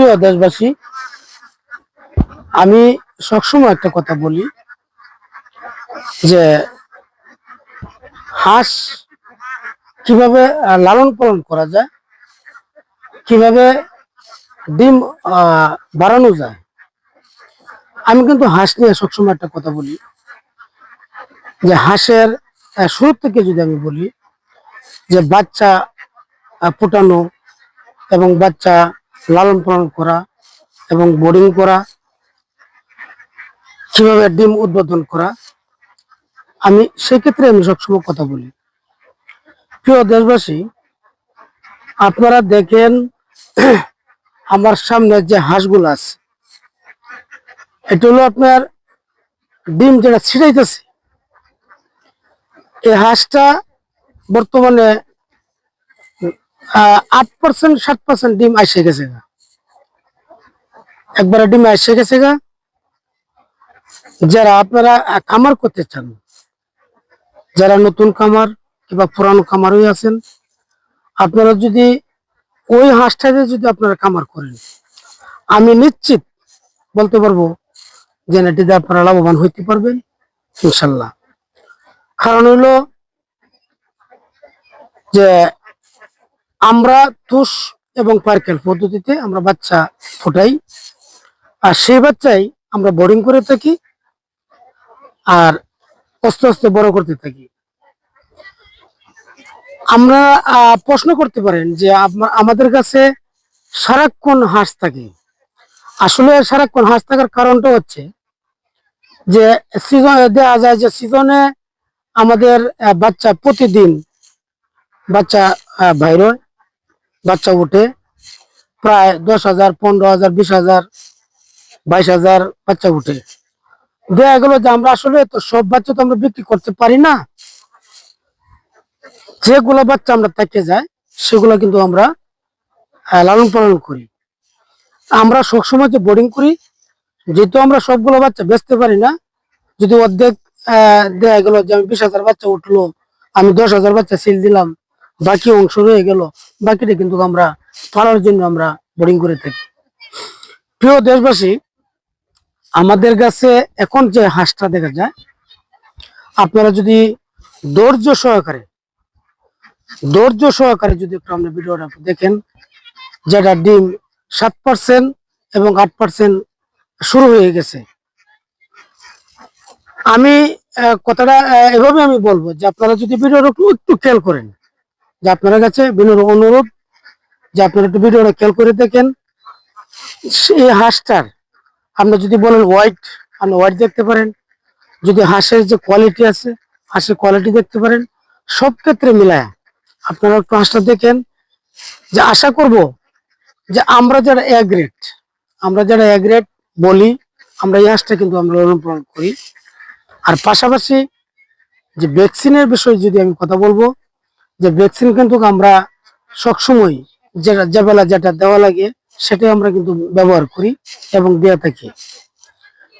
প্রিয় দেশবাসী, আমি সবসময় একটা কথা বলি যে হাঁস কীভাবে লালন পালন করা যায়, কীভাবে ডিম বাড়ানো যায়, আমি কিন্তু হাঁস নিয়ে সবসময় একটা কথা বলি যে হাঁসের শুরু থেকে যদি আমি বলি যে বাচ্চা ফুটানো এবং বাচ্চা লালন পালন করা এবং বোর্ডিং করা, কীভাবে ডিম উদ্বোধন করা, আমি সেক্ষেত্রে আমি সবসময় কথা বলি। প্রিয় দেশবাসী, আপনারা দেখেন, আমার সামনে যে হাঁসগুলো আছে, এটা হলো আপনার ডিম যেটা ছিটাইতেছে এই হাঁসটা বর্তমানে আট পার্সেন্ট সাত পার্সেন্ট ডিম আসে গেছে। একবারে ডিম আসে গেছে গা যারা আপনারা কামার করতে চান, যারা নতুন খামার কিংবা পুরানো খামারই আছেন, আপনারা যদি ওই হাঁসটাতে যদি আপনারা কামার করেন, আমি নিশ্চিত বলতে পারব যে এটিতে আপনারা লাভবান হইতে পারবেন, ইনশাল্লাহ কারণ হইল যে আমরা তুষ এবং পার্কেল পদ্ধতিতে আমরা বাচ্চা ফোটাই। আর সেই বাচ্চাই আমরা বোর্ডিং করে থাকি আর আস্তে আস্তে বড় করতে থাকি। আমরা প্রশ্ন করতে পারেন যে আমা- আমাদের কাছে সারাক্ষণ হাঁস থাকে। আসলে সারাক্ষণ হাঁস থাকার কারণটা হচ্ছে যে সিজন দেওয়া যায় যে সিজনে আমাদের বাচ্চা প্রতিদিন, বাচ্চা বাইর হয় বাচ্চা উঠে প্রায় দশ হাজার, পনেরো হাজার, বিশ হাজার, বাইশ হাজার বাচ্চা উঠে। দেখা গেল যে আমরা আসলে তো সব বাচ্চা তো আমরা বিক্রি করতে পারি না। যেগুলো বাচ্চা আমরা থেকে যায়, সেগুলো কিন্তু আমরা লালন পালন করি। আমরা সবসময় যে বোর্ডিং করি, যেহেতু আমরা সবগুলো বাচ্চা বেচতে পারি না, যদি অর্ধেক দেখা গেল যে আমি বিশ হাজার বাচ্চা উঠল, আমি দশ হাজার বাচ্চা সিল দিলাম বাকি অংশ রয়ে গেল। বাকিটা কিন্তু আমরা পালার জন্য আমরা বোরিং করে থাকি। প্রিয় দেশবাসী, আমাদের কাছে এখন যে হাঁসটা দেখা যায়, আপনারা যদি ধৈর্য সহকারে ধৈর্য সহকারে যদি একটু আমরা ভিডিওটা দেখেন, যেটা ডিম সাত পার্সেন্ট এবং আট পার্সেন্ট শুরু হয়ে গেছে। আমি কথাটা এভাবে আমি বলব যে আপনারা যদি ভিডিওটা একটু একটু খেয়াল করেন যে আপনার কাছে বিনোর অনুরোধ যে আপনারা একটু ভিডিওটা খেয়াল করে দেখেন। সেই হাঁসটার আপনি যদি বলেন হোয়াইট আপনি হোয়াইট দেখতে পারেন। যদি হাঁসের যে কোয়ালিটি আছে, হাঁসের কোয়ালিটি দেখতে পারেন। সব ক্ষেত্রে মিলায় আপনারা একটু হাঁসটা দেখেন। যে আশা করব যে আমরা যারা এ গ্রেড আমরা যারা এ গ্রেড বলি, আমরা এই হাঁসটা কিন্তু আমরা পালন করি। আর পাশাপাশি যে ভ্যাকসিনের বিষয়ে যদি আমি কথা বলব যে ভ্যাকসিন কিন্তু আমরা সবসময় যেটা যে বেলা যেটা দেওয়া লাগে, সেটাই আমরা কিন্তু ব্যবহার করি এবং দিয়ে থাকি।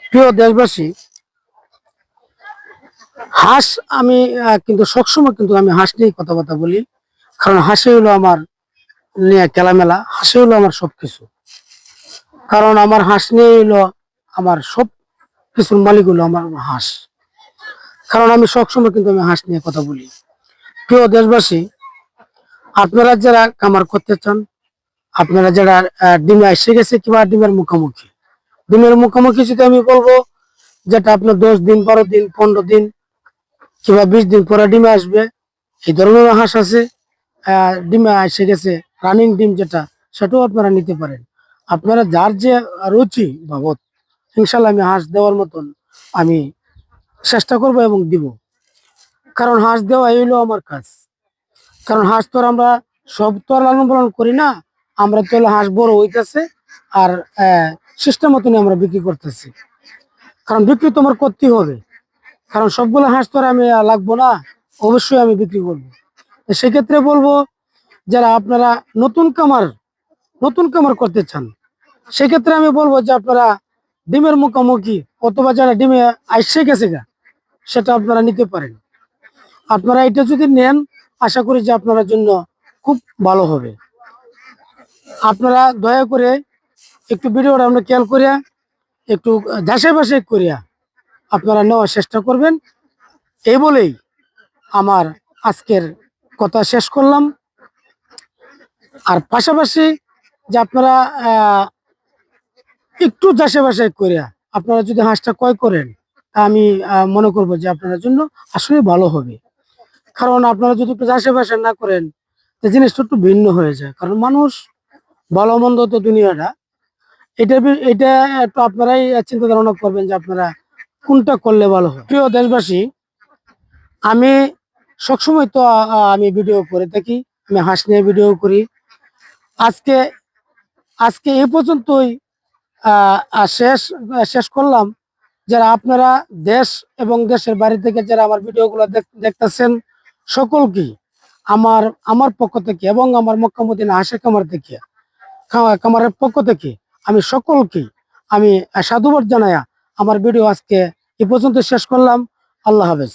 প্রিয় দেশবাসী, হাঁস আমি কিন্তু সবসময় কিন্তু আমি হাঁস নিয়ে কথাবার্তা বলি। কারণ হাসি হলো আমার নিয়ে খেলামেলা হাসি হলো আমার সবকিছু। কারণ আমার হাঁস নিয়ে হলো আমার সব কিছুর মালিক হলো আমার হাঁস। কারণ আমি সবসময় কিন্তু আমি হাঁস নিয়ে কথা বলি। প্রিয় দেশবাসী, আপনারা যারা কামার করতে চান, আপনারা যারা ডিমে এসে গেছে কিংবা ডিমের মুখোমুখি ডিমের মুখোমুখি যদি আমি বলব, যেটা আপনার দশ দিন, বারো দিন, পনেরো দিন কিংবা বিশ দিন পরে ডিমে আসবে, এই ধরনের হাঁস আছে ডিমে এসে গেছে রানিং ডিম যেটা, সেটাও আপনারা নিতে পারেন। আপনারা যার যে রুচি বাবদ, ইনশাল্লাহ আমি হাঁস দেওয়ার মতন আমি চেষ্টা করব এবং দিব। কারণ হাঁস দেওয়া এই হলো আমার কাজ। কারণ হাঁস তো আমরা সব তো আর লালন পালন করি না, আমরা তো হাঁস বড় হইতেছে আর সিস্টেম মতনই আমরা বিক্রি করতেছি। কারণ বিক্রি তো আমার করতেই হবে। কারণ সবগুলো হাঁস তো আর আমি লাগবো না, অবশ্যই আমি বিক্রি করব। সেক্ষেত্রে বলব, যারা আপনারা নতুন কামার নতুন কামার করতে চান, সেক্ষেত্রে আমি বলব যে আপনারা ডিমের মুখোমুখি অথবা যারা ডিমে আইসে গেছে গা, সেটা আপনারা নিতে পারেন। আপনারা এটা যদি নেন, আশা করি যে আপনার জন্য খুব ভালো হবে। আপনারা দয়া করে একটু ভিডিওটা আমরা খেয়াল করিয়া, একটু যাচাই বাছাই করিয়া আপনারা নেওয়ার চেষ্টা করবেন। এই বলেই আমার আজকের কথা শেষ করলাম। আর পাশাপাশি যে আপনারা একটু যাচাই বাছাই করিয়া আপনারা যদি হাঁসটা ক্রয় করেন আমি মনে করব যে আপনার জন্য আসলে ভালো হবে। কারণ আপনারা যদি একটু বাছাই না করেন জিনিসটা একটু ভিন্ন হয়ে যায়। কারণ মানুষ ভালো মন্দ তো দুনিয়াটা। এটা এটা একটু আপনারাই চিন্তা ধারণা করবেন যে আপনারা কোনটা করলে ভালো হয়। প্রিয় দেশবাসী, আমি সবসময় তো আমি ভিডিও করে থাকি, আমি হাঁস নিয়ে ভিডিও করি। আজকে আজকে এ পর্যন্তই শেষ শেষ করলাম। যারা আপনারা দেশ এবং দেশের বাড়ি থেকে যারা আমার ভিডিওগুলো দেখ- দেখতেছেন সকলকে আমার আমার পক্ষ থেকে এবং আমার মক্কামুদ্দিন আশে কামার থেকে কামারের পক্ষ থেকে আমি সকলকে আমি সাধুবাদ জানাইয়া আমার ভিডিও আজকে এ পর্যন্ত শেষ করলাম। আল্লাহ হাফেজ।